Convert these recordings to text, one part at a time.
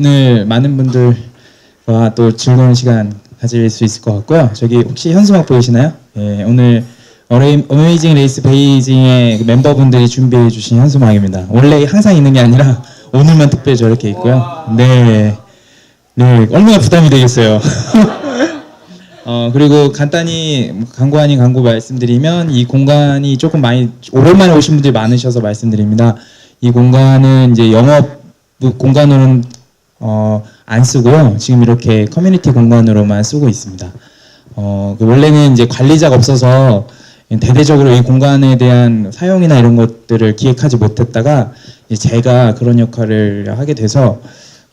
오늘 많은 분들과 또 즐거운 시간 가질 수 있을 것 같고요. 저기 혹시 현수막 보이시나요? 예, 오늘 어메이징 레이스 베이징의 그 멤버분들이 준비해 주신 현수막입니다. 원래 항상 있는 게 아니라 오늘만 특별히 저렇게 있고요. 네. 네, 얼마나 부담이 되겠어요. 어, 그리고 간단히 광고 아닌 광고 말씀드리면 이 공간이 조금 많이 오랜만에 오신 분들이 많으셔서 말씀드립니다. 이 공간은 이제 영업 공간으로는 어, 안 쓰고요. 지금 이렇게 커뮤니티 공간으로만 쓰고 있습니다. 어, 그 원래는 이제 관리자가 없어서 대대적으로 이 공간에 대한 사용이나 이런 것들을 기획하지 못했다가 제가 그런 역할을 하게 돼서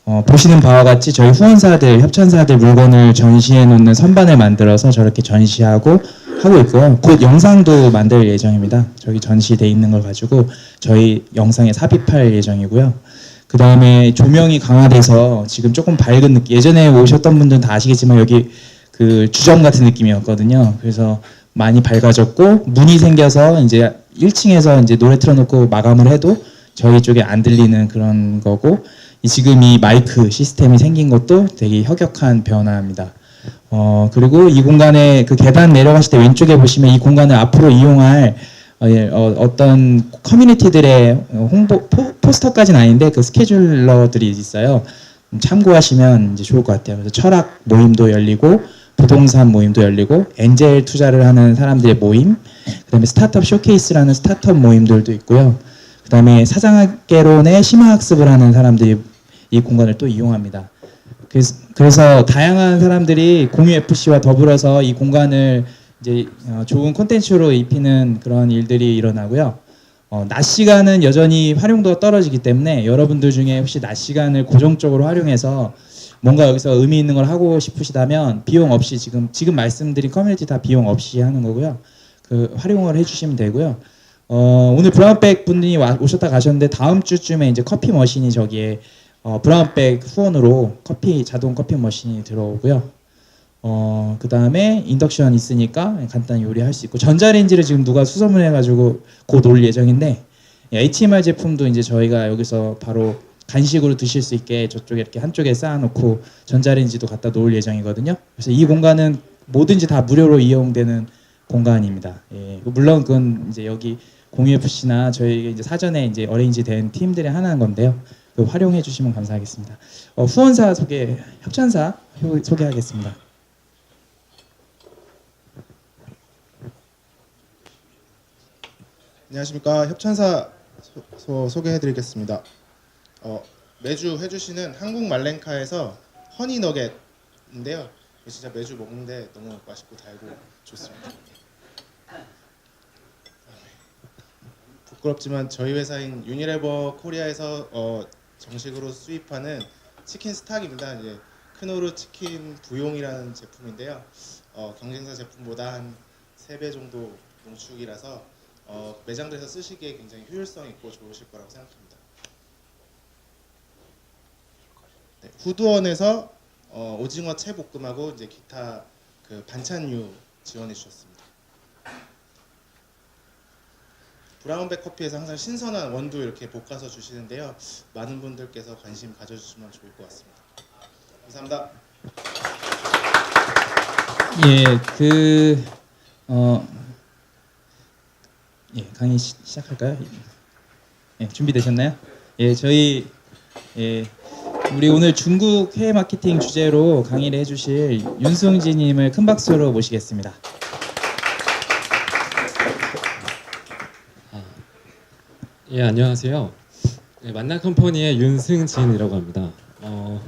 어, 보시는 바와 같이 저희 후원사들, 협찬사들 물건을 전시해 놓는 선반을 만들어서 저렇게 전시하고 하고 있고요. 곧 영상도 만들 예정입니다. 저기 전시돼 있는 걸 가지고 저희 영상에 삽입할 예정이고요. 그 다음에 조명이 강화돼서 지금 조금 밝은 느낌. 예전에 오셨던 분들은 다 아시겠지만 여기 그 주점 같은 느낌이었거든요. 그래서 많이 밝아졌고 문이 생겨서 이제 1층에서 이제 노래 틀어놓고 마감을 해도 저희 쪽에 안 들리는 그런 거고 이 지금 이 마이크 시스템이 생긴 것도 되게 혁혁한 변화입니다. 어 그리고 이 공간에 그 계단 내려가실 때 왼쪽에 보시면 이 공간을 앞으로 이용할 어, 예, 어, 떤 커뮤니티들의 홍보 포, 포스터까지는 아닌데 그 스케줄러들이 있어요. 음, 참고하시면 이제 좋을 것 같아요. 그래서 철학 모임도 열리고 부동산 모임도 열리고 엔젤 투자를 하는 사람들의 모임, 그다음에 스타트업 쇼케이스라는 스타트업 모임들도 있고요. 그다음에 사장학개론의 심화학습을 하는 사람들이 이 공간을 또 이용합니다. 그래서, 그래서 다양한 사람들이 공유 FC와 더불어서 이 공간을 이제 어, 좋은 콘텐츠로 입히는 그런 일들이 일어나고요. 어, 낮 시간은 여전히 활용도가 떨어지기 때문에 여러분들 중에 혹시 낮 시간을 고정적으로 활용해서 뭔가 여기서 의미 있는 걸 하고 싶으시다면 비용 없이 지금 지금 말씀드린 커뮤니티 다 비용 없이 하는 거고요. 그 활용을 해주시면 되고요. 어, 오늘 브라운백 분이 와, 오셨다 가셨는데 다음 주쯤에 이제 커피 머신이 저기에 어, 브라운백 후원으로 커피 자동 커피 머신이 들어오고요. 어, 그 다음에 인덕션 있으니까 간단히 요리할 수 있고 전자레인지를 지금 누가 수소문해가지고 곧 올 예정인데 HMR 제품도 이제 저희가 여기서 바로 간식으로 드실 수 있게 저쪽에 이렇게 한쪽에 쌓아놓고 전자레인지도 갖다 놓을 예정이거든요. 그래서 이 공간은 뭐든지 다 무료로 이용되는 공간입니다. 예, 물론 그건 이제 여기 공유 FC나 저희 이제 사전에 이제 어레인지된 팀들이 하는 건데요. 그 활용해 주시면 감사하겠습니다. 어, 후원사 소개, 협찬사 소- 소개하겠습니다. 안녕하십니까 협찬사 소, 소, 소개해드리겠습니다. 어, 매주 해주시는 한국 말랭카에서 허니 너겟인데요. 진짜 매주 먹는데 너무 맛있고 달고 좋습니다. 부끄럽지만 저희 회사인 유니레버 코리아에서 어, 정식으로 수입하는 치킨 스탁입니다. 이제 크노르 치킨 부용이라는 제품인데요. 어, 경쟁사 제품보다 한 3배 정도 농축이라서 어, 매장들에서 쓰시기에 굉장히 효율성 있고 좋으실 거라고 생각합니다. 네, 후두원에서 어, 오징어 채 볶음하고 이제 기타 그 반찬류 지원해 주셨습니다. 브라운백 커피에서 항상 신선한 원두 이렇게 볶아서 주시는데요. 많은 분들께서 관심 가져주시면 좋을 것 같습니다. 감사합니다. 예, 그 어, 예, 강의 시, 시작할까요? 예, 준비되셨나요? 예, 저희 예, 우리 오늘 중국 해외 마케팅 주제로 강의를 해주실 윤승지님을 큰 박수로 모시겠습니다. 예 안녕하세요. 네, 만나 컴퍼니의 윤승진이라고 합니다. 어,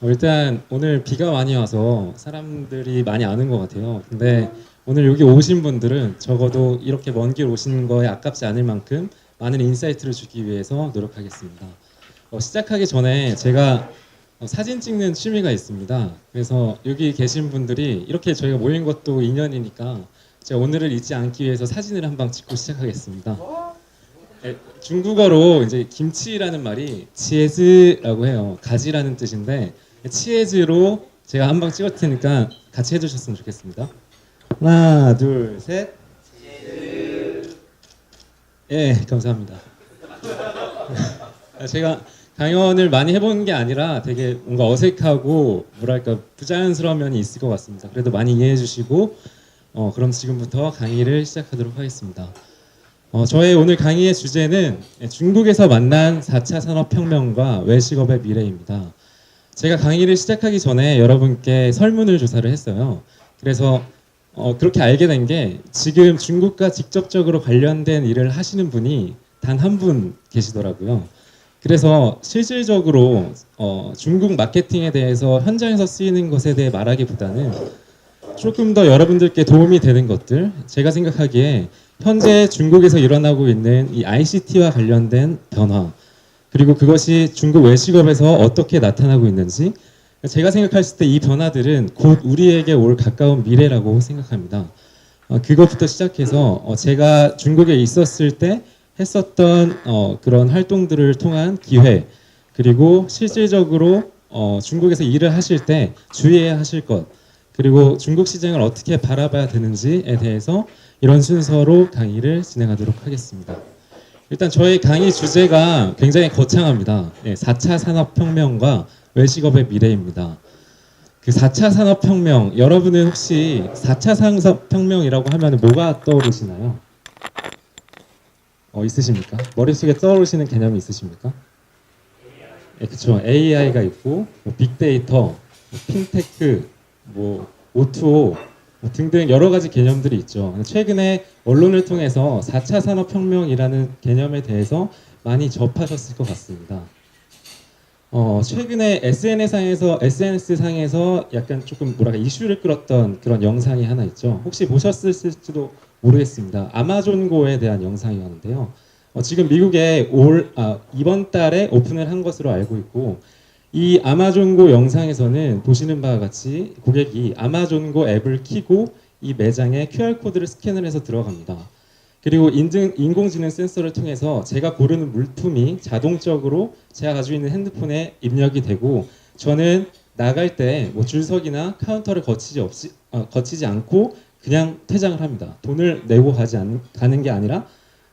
어, 일단 오늘 비가 많이 와서 사람들이 많이 아는 것 같아요. 근데 오늘 여기 오신 분들은 적어도 이렇게 먼 길 오신 거에 아깝지 않을 만큼 많은 인사이트를 주기 위해서 노력하겠습니다. 어, 시작하기 전에 제가 어, 사진 찍는 취미가 있습니다. 그래서 여기 계신 분들이 이렇게 저희가 모인 것도 인연이니까 제가 오늘을 잊지 않기 위해서 사진을 한 방 찍고 시작하겠습니다. 예, 중국어로 이제 김치라는 말이 치에즈라고 해요. 가지라는 뜻인데 치에즈로 제가 한 방 찍을 테니까 같이 해주셨으면 좋겠습니다. 하나, 둘, 셋. 예, 감사합니다. 제가 강연을 많이 해본 게 아니라 되게 뭔가 어색하고 뭐랄까 부자연스러운 면이 있을 것 같습니다. 그래도 많이 이해해 주시고 어, 그럼 지금부터 강의를 시작하도록 하겠습니다. 어, 저의 오늘 강의의 주제는 중국에서 만난 4차 산업혁명과 외식업의 미래입니다. 제가 강의를 시작하기 전에 여러분께 설문을 조사를 했어요. 그래서 어, 그렇게 알게 된 게 지금 중국과 직접적으로 관련된 일을 하시는 분이 단 한 분 계시더라고요. 그래서 실질적으로 어, 중국 마케팅에 대해서 현장에서 쓰이는 것에 대해 말하기보다는 조금 더 여러분들께 도움이 되는 것들 제가 생각하기에 현재 중국에서 일어나고 있는 이 ICT와 관련된 변화 그리고 그것이 중국 외식업에서 어떻게 나타나고 있는지 제가 생각했을 때 이 변화들은 곧 우리에게 올 가까운 미래라고 생각합니다. 어, 그것부터 시작해서 어, 제가 중국에 있었을 때 했었던 어, 그런 활동들을 통한 기회 그리고 실질적으로 어, 중국에서 일을 하실 때 주의해야 하실 것 그리고 중국 시장을 어떻게 바라봐야 되는지에 대해서 이런 순서로 강의를 진행하도록 하겠습니다. 일단 저희 강의 주제가 굉장히 거창합니다. 네, 4차 산업혁명과 외식업의 미래입니다. 그 4차 산업혁명, 여러분은 혹시 4차 산업혁명이라고 하면 뭐가 떠오르시나요? 어, 있으십니까? 머릿속에 떠오르시는 개념이 있으십니까? 네, 그렇죠. AI가 있고 뭐 빅데이터, 뭐 핀테크, 뭐 O2O 뭐 등등 여러 가지 개념들이 있죠. 최근에 언론을 통해서 4차 산업혁명이라는 개념에 대해서 많이 접하셨을 것 같습니다. 어, 최근에 SNS 상에서 SNS 상에서 약간 조금 뭐랄까 이슈를 끌었던 그런 영상이 하나 있죠. 혹시 보셨을지도 모르겠습니다. 아마존고에 대한 영상이었는데요. 어, 지금 미국에 올 아, 이번 달에 오픈을 한 것으로 알고 있고 이 아마존고 영상에서는 보시는 바와 같이 고객이 아마존고 앱을 키고 이 매장에 QR 코드를 스캔을 해서 들어갑니다. 그리고 인증, 인공지능 센서를 통해서 제가 고르는 물품이 자동적으로 제가 가지고 있는 핸드폰에 입력이 되고 저는 나갈 때 뭐 줄서기나 카운터를 거치지 없이 어, 거치지 않고 그냥 퇴장을 합니다. 돈을 내고 가지 않, 가는 게 아니라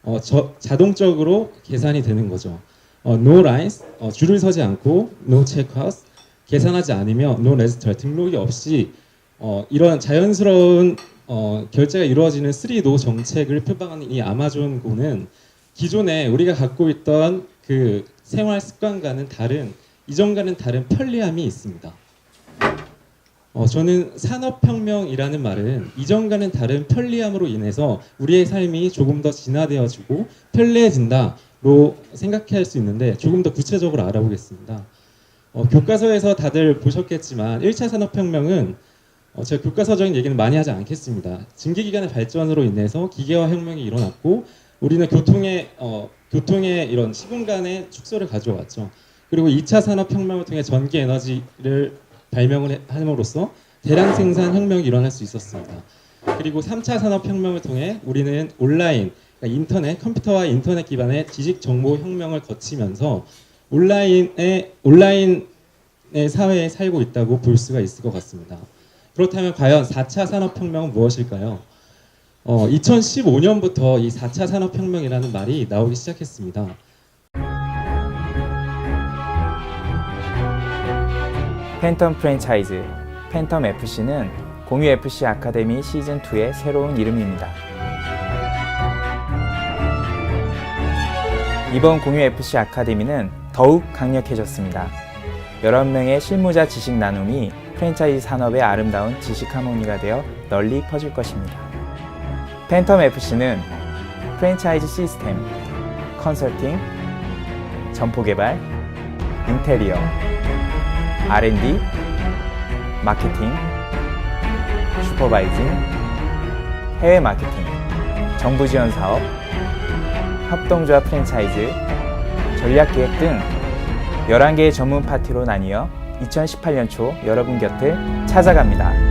어, 저, 자동적으로 계산이 되는 거죠. 어, no lines 어, 줄을 서지 않고 no checkout 계산하지 않으며 no register 등록이 없이 어, 이런 자연스러운 어, 결제가 이루어지는 3노 정책을 표방하는 이 아마존고는 기존에 우리가 갖고 있던 그 생활 습관과는 다른 이전과는 다른 편리함이 있습니다. 어, 저는 산업혁명이라는 말은 이전과는 다른 편리함으로 인해서 우리의 삶이 조금 더 진화되어지고 편리해진다로 생각할 수 있는데 조금 더 구체적으로 알아보겠습니다. 어, 교과서에서 다들 보셨겠지만 1차 산업혁명은 어, 제가 교과서적인 얘기는 많이 하지 않겠습니다. 증기기관의 발전으로 인해서 기계화 혁명이 일어났고 우리는 교통의 어, 교통의 이런 시공간의 축소를 가져왔죠. 그리고 2차 산업혁명을 통해 전기 에너지를 발명을 해- 함으로써 대량 생산 혁명이 일어날 수 있었습니다. 그리고 3차 산업혁명을 통해 우리는 온라인, 그러니까 인터넷, 컴퓨터와 인터넷 기반의 지식 정보 혁명을 거치면서 온라인의 온라인의 사회에 살고 있다고 볼 수가 있을 것 같습니다. 그렇다면 과연 4차 산업혁명은 무엇일까요? 어, 2015년부터 이 4차 산업혁명이라는 말이 나오기 시작했습니다. 팬텀 프랜차이즈 팬텀 FC는 공유 FC 아카데미 시즌 2의 새로운 이름입니다. 이번 공유 FC 아카데미는 더욱 강력해졌습니다. 11명의 실무자 지식 나눔이 프랜차이즈 산업의 아름다운 지식 하모니가 되어 널리 퍼질 것입니다. 팬텀 FC는 프랜차이즈 시스템, 컨설팅, 점포 개발, 인테리어, R&D, 마케팅, 슈퍼바이징, 해외 마케팅, 정부 지원 사업, 협동조합 프랜차이즈, 전략 기획 등 11개의 전문 파티로 나뉘어 2018년 초 여러분 곁을 찾아갑니다.